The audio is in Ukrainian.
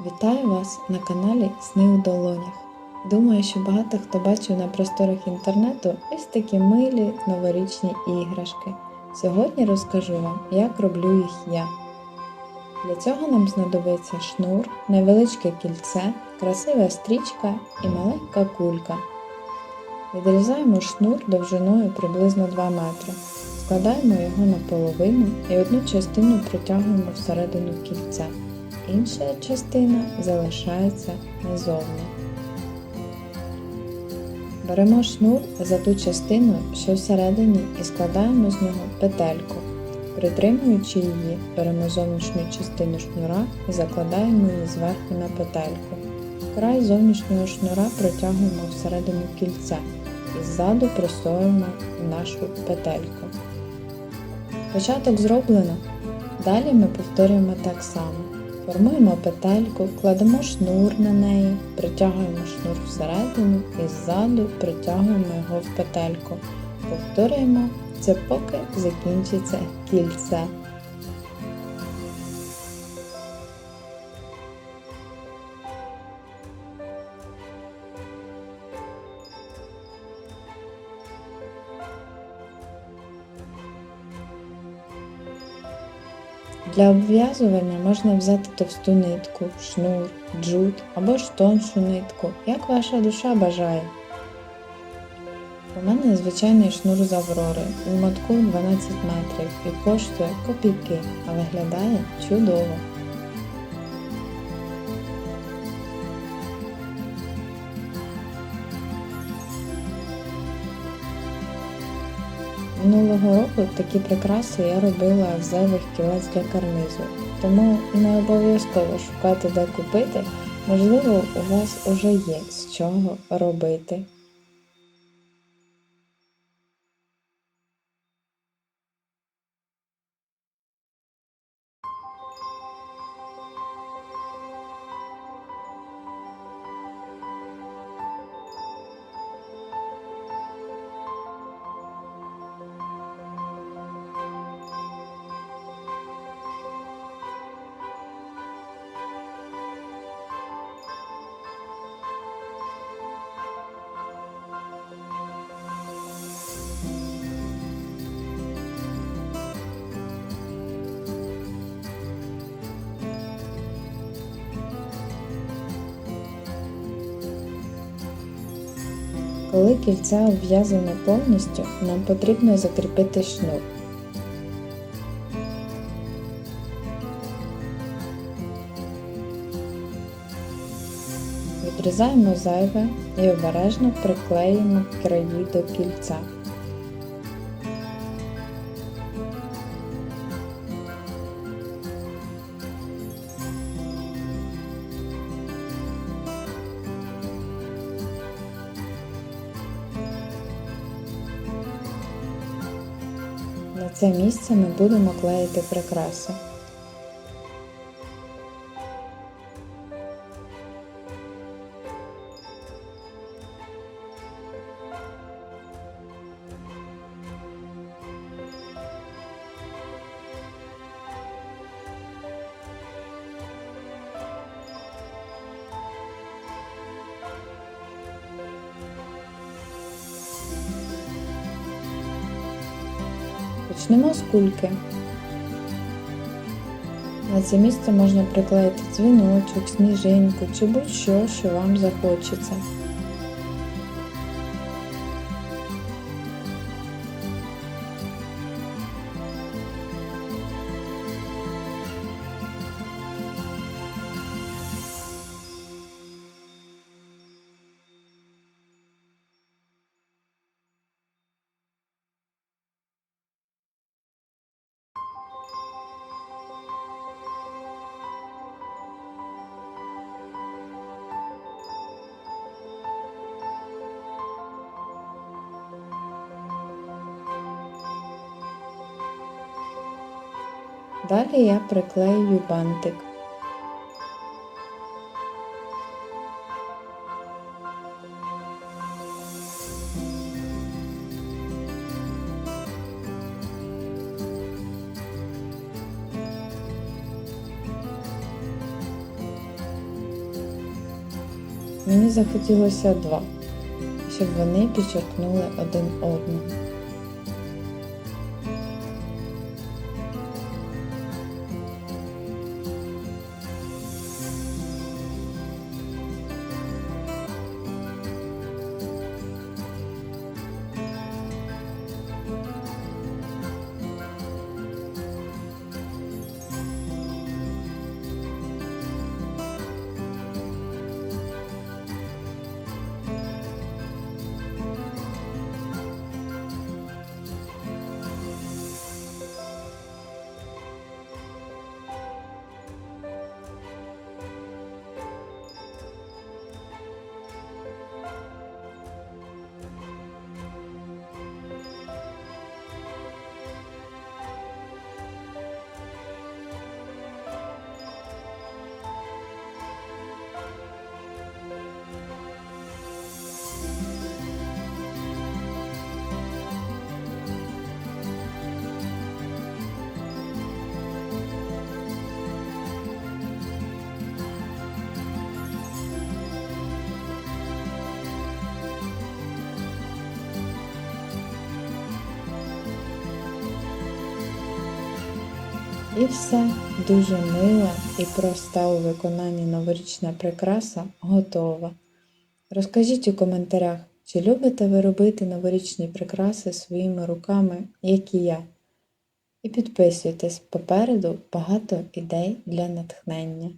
Вітаю вас на каналі Сни у долонях. Думаю, що багато хто бачив на просторах інтернету ось такі милі новорічні іграшки. Сьогодні розкажу вам, як роблю їх я. Для цього нам знадобиться шнур, невеличке кільце, красива стрічка і маленька кулька. Відрізаємо шнур довжиною приблизно 2 метри. Складаємо його наполовину і одну частину протягуємо всередину кільця. Інша частина залишається назовні. Беремо шнур за ту частину, що всередині, і складаємо з нього петельку. Притримуючи її, беремо зовнішню частину шнура і закладаємо її зверху на петельку. Край зовнішнього шнура протягуємо всередину кільця і ззаду просовуємо нашу петельку. Початок зроблено. Далі ми повторюємо так само. Формуємо петельку, кладемо шнур на неї, притягуємо шнур всередину і ззаду притягуємо його в петельку. Повторюємо це поки закінчиться кільце. Для обв'язування можна взяти товсту нитку, шнур, джут або ж тоншу нитку, як ваша душа бажає. У мене звичайний шнур з Аврори, у мотку 12 метрів і коштує копійки, а виглядає чудово. Минулого року такі прикраси я робила з зайвих кілець для карнизу, тому не обов'язково шукати де купити, можливо, у вас уже є з чого робити. Коли кільце обв'язане повністю, нам потрібно закріпити шнур. Відрізаємо зайве і обережно приклеїмо краї до кільця. На це місце ми будемо клеїти прикраси. Почнемо з кульки. На це місце можна приклеїти дзвіночок, сніжинку чи будь-що, що вам захочеться. Далі я приклею бантик. мені захотілося два, щоб вони підчеркнули один одного. І все дуже мила і проста у виконанні новорічна прикраса готова. Розкажіть у коментарях, чи любите ви робити новорічні прикраси своїми руками, як і я. І підписуйтесь попереду багато ідей для натхнення.